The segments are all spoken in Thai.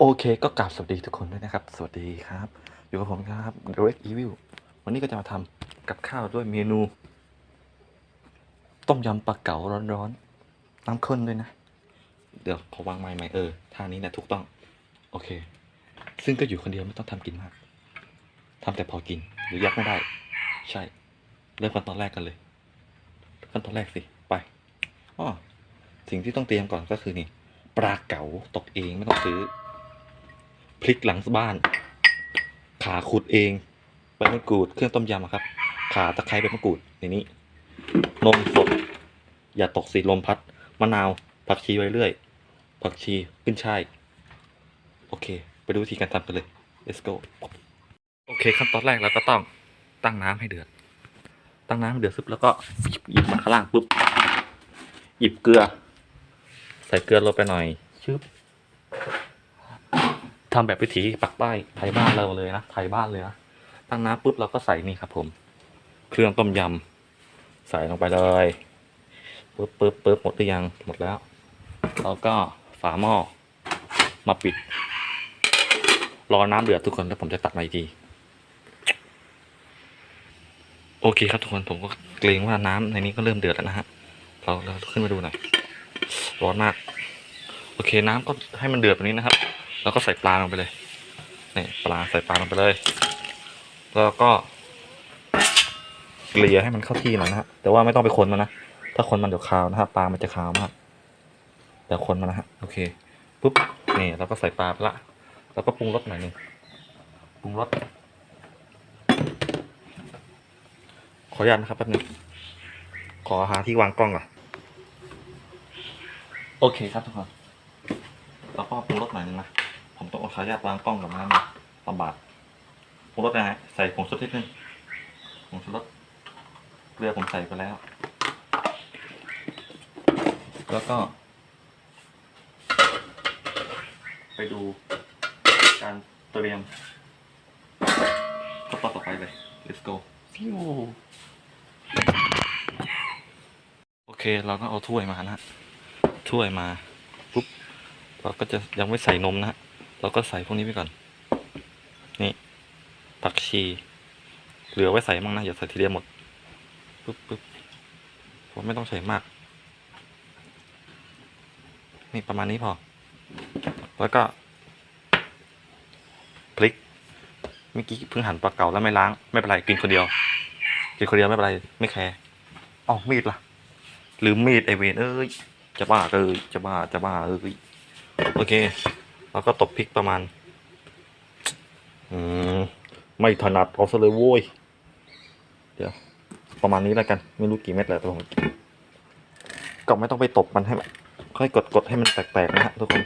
โอเคก็กราบสวัสดีทุกคนด้วยนะครับ สวัสดีครับ อยู่กับผมครับ Direct Evil วันนี้ก็จะมาทำกับข้าวด้วยเมนู ต้มยำปลาเก๋าร้อนๆน้ำข้นด้วยนะ เดี๋ยวขอวางไม้ใหม่เออท่านี้นี่ยถูกต้อง โอเค ซึ่งก็อยู่คนเดียวไม่ต้องทำกินมากทำแต่พอกินหรือยักไม่ได้ ใช่เริ่มขั้นตอนแรกกันเลยขั้นตอนแรกสิไปอ้อสิ่งที่ต้องเตรียมก่อนก็คือนี่ปลาเก๋าตกเองไม่ต้องซื้อ พริกหลังบ้าน ขาขุดเองใบมะกรูดเครื่องต้มยำครับ ขาตะไคร้ใบมะกรูดในนี้ นมสด อย่าตกสีลมพัด มะนาว ผักชีไว้เรื่อย ผักชีขึ้นช่าย โอเค ไปดูวิธีการทำกันเลย let's go โอเค ขั้นตอนแรกเราก็ต้องตั้งน้ำให้เดือด ตั้งน้ำให้เดือดซึบแล้วก็หยิบมาข้างล่างปุ๊บ หยิบเกลือ ใส่เกลือลงไปหน่อยชึบ ทำแบบวิถีปักใต้ไทยบ้านเราเลยนะไทยบ้านเลยนะตั้งน้ำปุ๊บเราก็ใส่นี่ครับ ผม เครื่องต้มยำใส่ลงไปเลยปุ๊บปุ๊บปุ๊บหมดหรือยังหมดแล้วเราก็ฝาหม้อมาปิด รอน้ำเดือดทุกคนแล้วผมจะตักมาอีกทีโอเคครับทุกคนผมก็เกรงว่าน้ำในนี้ก็เริ่มเดือดแล้วนะฮะเราเราขึ้นมาดูหน่อยร้อนมาก โอเคน้ำก็ให้มันเดือดแบบนี้นะครับ แล้วก็ใส่ปลาลงไปเลยนี่ปลาใส่ปลาลงไปเลย แล้วก็เกลี่ยให้มันเข้าที่หน่อยนะฮะแต่ว่าไม่ต้องไปคนมันนะถ้าคนมันเดี๋ยวคาวนะครับปลามันจะคาวมากเดี๋ยวคนมันนะฮะโอเคปุ๊บนี่เราก็ใส่ปลาไปละแล้วก็ปรุงรสหน่อยหนึงปรุงรสขออนุญาตนะครับแป๊บนึงขอหาที่วางกล้องก่อนโอเคครับทุกคนแล้วก็ปรุงรสหน่อยนึงนะ ผมต้องขออนุญาตวางกล้องกับมันนะลำบากปรุงรสนะฮะใส่ผงชูรสนิดนึงผงชูรสเกลือผมใส่ไปแล้ว แล้วก็ ไปดูการเตรียมขั้นตอนต่อไปเลย let's go ฟิวโอเคเราก็เอาถ้วยมานะฮะถ้วยมาปุ๊บเราก็จะยังไม่ใส่นมนะฮะ เราก็ใส่พวกนี้ไปก่อน นี่ผักชี เหลือไว้ใส่มั่งนะ อย่าใส่ทีเดียวหมดปุ๊บปุ๊บผมไม่ต้องใส่มาก นี่ประมาณนี้พอ แล้วก็พริก เมื่อกี้เพิ่งหั่นปลาเก๋าแล้วไม่ล้าง ไม่เป็นไรกินคนเดียว กินคนเดียวไม่เป็นไร ไม่แคร์อ้ามีดล่ะลืมมีดไอเวนเอ้ย จะบ้าเอ้ยจะบ้าจะบ้าเอ้ย โอเค แล้วก็ตบพริกประมาณ อืม ไม่ถนัดเอาซะเลยโว้ย เดี๋ยว ประมาณนี้แล้วกัน ไม่รู้กี่เม็ดแล้วแต่ผมก็ไม่ต้องไปตบมันให้มันค่อยกดกดให้มันแตกๆนะฮะทุกคน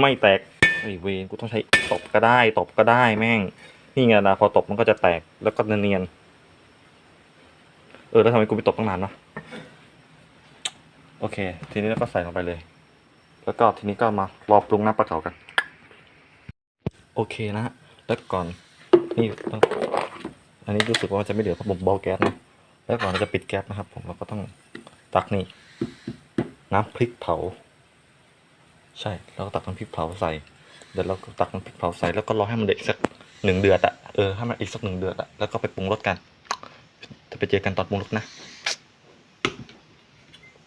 ไม่แตกไอเวนกูต้องใช้ตบก็ได้ ตบก็ได้แม่ง นี่ไงนะพอตบมันก็จะแตกแล้วก็เนียนๆเออแล้วทำไมกูไปตบตั้งนานวะ โอเค ทีนี้เราก็ใส่ลงไปเลย แล้วก็ทีนี้ก็มารอปรุงน้ำปลาเก๋ากัน โอเคนะฮะแล้วก่อนนี่ต้องอันนี้รู้สึกว่าจะไม่เดือดเพราะผมเบาแก๊สนะแล้วก่อนเราจะปิดแก๊สนะครับ ผมเราก็ต้องตักนี่น้ำพริกเผา ใช่เราก็ตักน้ำพริกเผาใส่ เดี๋ยวเราก็ตักน้ำพริกเผาใส่แล้วก็รอให้มันเดือดสักหนึ่งเดือดอะเออให้มันอีกสักหนึ่งเดือดอะแล้วก็ไปปรุงรสกันจะไปเจอกันตอนปรุงรสนะ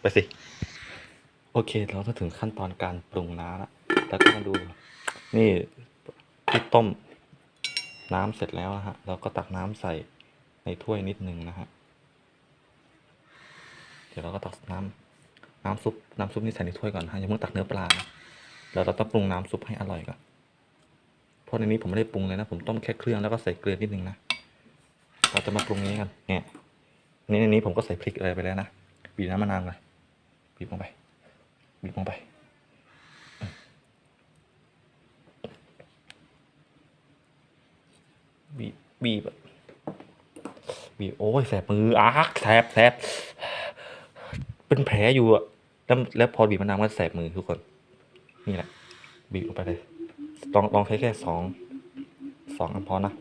ไปสิ โอเค เราก็ถึงขั้นตอนการปรุงน้ำแล้วแล้วก็มาดู นี่ที่ต้มน้ำเสร็จแล้วนะฮะ เราก็ตักน้ำใส่ในถ้วยนิดนึงนะฮะ เดี๋ยวเราก็ตักน้ำน้ำซุปน้ำซุปนี่ใส่ในถ้วยก่อนนะฮะอย่าเพิ่งตักเนื้อปลาแล้วเราต้องปรุงน้ำซุปให้อร่อยก่อน เพราะในนี้ผมไม่ได้ปรุงเลยนะ ผมต้มแค่เครื่องแล้วก็ใส่เกลือนิดนึงนะ เราจะมาปรุงนี้กัน เนี่ย นี่ในนี้ผมก็ใส่พริกอะไรไปแล้วนะ บีบน้ำมะนาวเลยบีบลงไป บีบลงไปบีบบีบบีบโอ้ยแสบมืออาร์แสบแสบเป็นแผลอยู่อะแล้วแล้วพอบีบมะนาวมันแสบมือทุกคน นี่แหละ บีบลงไปเลย ลองลองใช้แค่สองสองอันพอนะ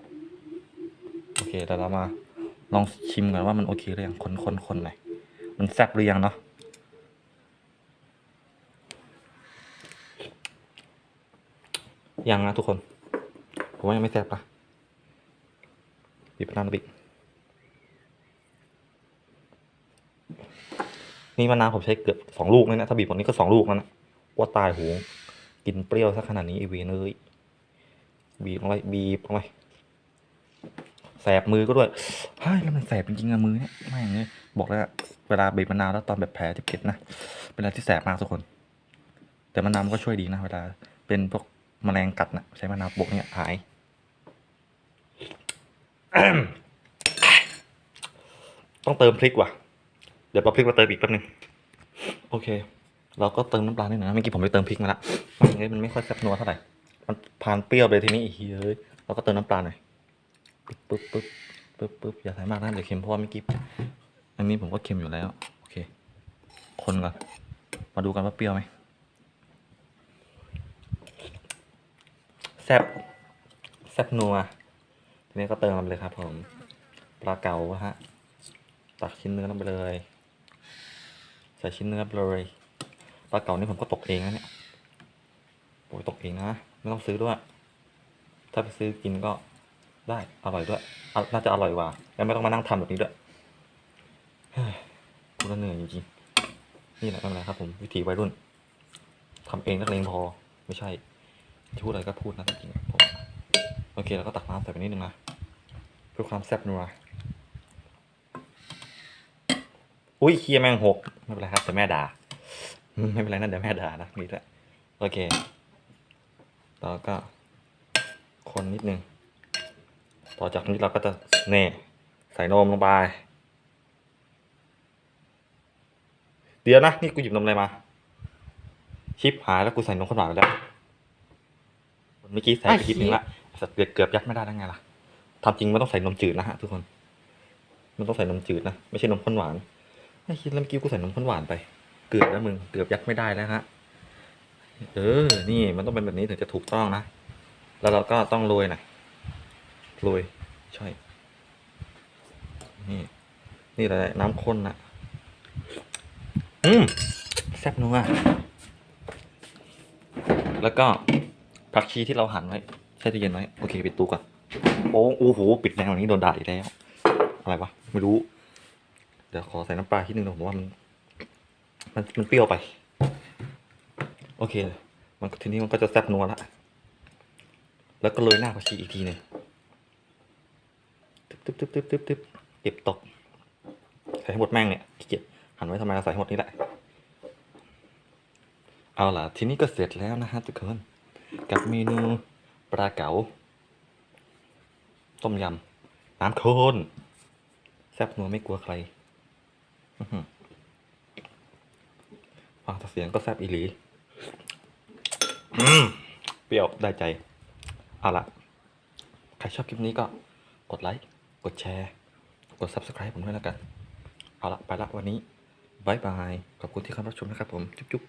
โอเคเดี๋ยวเรามา ลองชิมกันว่ามันโอเคหรือยังคนคนคนหน่อยมันแซ่บหรือยังเนาะ ยังนะทุกคน ผมว่ายังไม่แซ่บปะบีบมะนาวบิ๊กนี่มะนาวผมใช้เกือบสองลูกเลยนะ ถ้าบีบหมดนี้ก็สองลูกแล้วนะว่าตายหงกินเปรี้ยวซะขนาดนี้อีเวนเอ้ยบีบลงไปบีบลงไปแสบมือก็ด้วยเฮ้ยแล้วมันแสบจริงๆอะมือเนี่ยไม่อย่างเลยบอกแล้วอะเวลาบีบมะนาวแล้วตอนแบบแผลเจ็บๆนะเป็นอะไรที่แสบมากทุกคน แต่มะนาวมันก็ช่วยดีนะเวลาเป็นพวก แมลงกัดนะใช้มะนาวบวกเนี่ยหายต้องเติมพริกว่ะ เดี๋ยวเอาพริกมาเติมอีกแป๊บนึงโอเค เราก็เติมน้ำปลาหน่อยนะเมื่อกี้ผมไปเติมพริกมาละมันอย่างงี้มันไม่ค่อยแซ่บนัวเท่าไหร่มันผ่านเปรี้ยวไปทีนี้อีกทีเลย เราก็เติมน้ำปลาหน่อยปึ๊บปึ๊บปึ๊บปึ๊บปึ๊บอย่าใส่มากนะเดี๋ยวเค็มเพราะว่าเมื่อกี้อันนี้ผมก็เค็มอยู่แล้ว โอเค คนก่อนมาดูกันว่าเปรี้ยวไหม แซ่บแซ่บนัว ทีนี้ก็เติมมันไปเลยครับ ผมปลาเก๋าฮะ ตักชิ้นเนื้อลงไปเลย ใส่ชิ้นเนื้อไปเลย ปลาเก๋านี่ผมก็ตกเองนะเนี่ยโอ้ยตกเองนะ ไม่ต้องซื้อด้วย ถ้าไปซื้อกินก็ได้ อร่อยด้วย น่าจะอร่อยกว่า แล้วไม่ต้องมานั่งทำแบบนี้ด้วยเฮ้ยพูดแล้วเหนื่อยจริงๆนี่แหละไม่เป็นไรครับผมวิถีวัยรุ่นทำเองนักเลงพอ ไม่ใช่ จะพูดอะไรก็พูดนะจริงๆผมโอเคแล้วก็ตักน้ำใส่ไปนิดนึงนะเพื่อความแซ่บนัวอุ้ยเคียแมงหกไม่เป็นไรครับแต่แม่ด่าไม่เป็นไรนั่นเดี๋ยวแม่ด่านะนี่แหละโอเคแล้วก็คนนิดนึงต่อจากนี้เราก็จะเน่ใส่นมลงไปเดี๋ยวนะ นี่กูหยิบนมอะไรมา ชิปหายแล้วกูใส่นมข้นหวานไปแล้ว เมื่อกี้ใส่ไปคลิปนึงละสัตว์เกือบเกือบยัดไม่ได้แล้วไงล่ะทำจริงไม่ต้องใส่นมจืดนะฮะทุกคน มันต้องใส่นมจืดนะไม่ใช่นมข้นหวานไม่คิดแล้วเมื่อกี้กูใส่นมข้นหวานไป เกือบแล้วมึงเกือบยัดไม่ได้แล้วฮะเออ นี่มันต้องเป็นแบบนี้ถึงจะถูกต้องนะ แล้วเราก็ต้องโรยหน่อยโรยใช่ นี่ นี่แหละน้ำข้นนะอืมแซ่บนัวแล้วก็ ผักชีที่เราหั่นไว้แช่ตู้เย็นไว้โอเคปิดตู้ก่อนโอ้โอ้โหปิดแนวนี้โดนด่าอีกแล้ว อะไรวะไม่รู้ เดี๋ยวขอใส่น้ำปลาที่นึงนะผมว่ามัน มันมันเปรี้ยวไป โอเค มันทีนี้มันก็จะแซ่บนัวละแล้วก็โรยหน้าผักชีอีกทีหนึ่งตึ๊บตึ๊บตึ๊บตึ๊บตึ๊บตึ๊บเก็บตกใส่ให้หมดแม่งเนี่ยขี้เกียจหั่นไว้ทำไมเราใส่ให้หมดนี่แหละเอาล่ะ ทีนี้ก็เสร็จแล้วนะฮะทุกคน กับเมนูปลาเก๋า ต้มยำ น้ำข้นแซ่บนัวไม่กลัวใครฟังแต่เสียงก็แซ่บอีหลีเปรี้ยวได้ใจ เอาละใครชอบคลิปนี้ก็กดไลค์ กดแชร์ กด subscribe ผมด้วยแล้วกัน เอาละไปละวันนี้บายบาย ขอบคุณที่เข้ารับชมนะครับผม จุ๊บ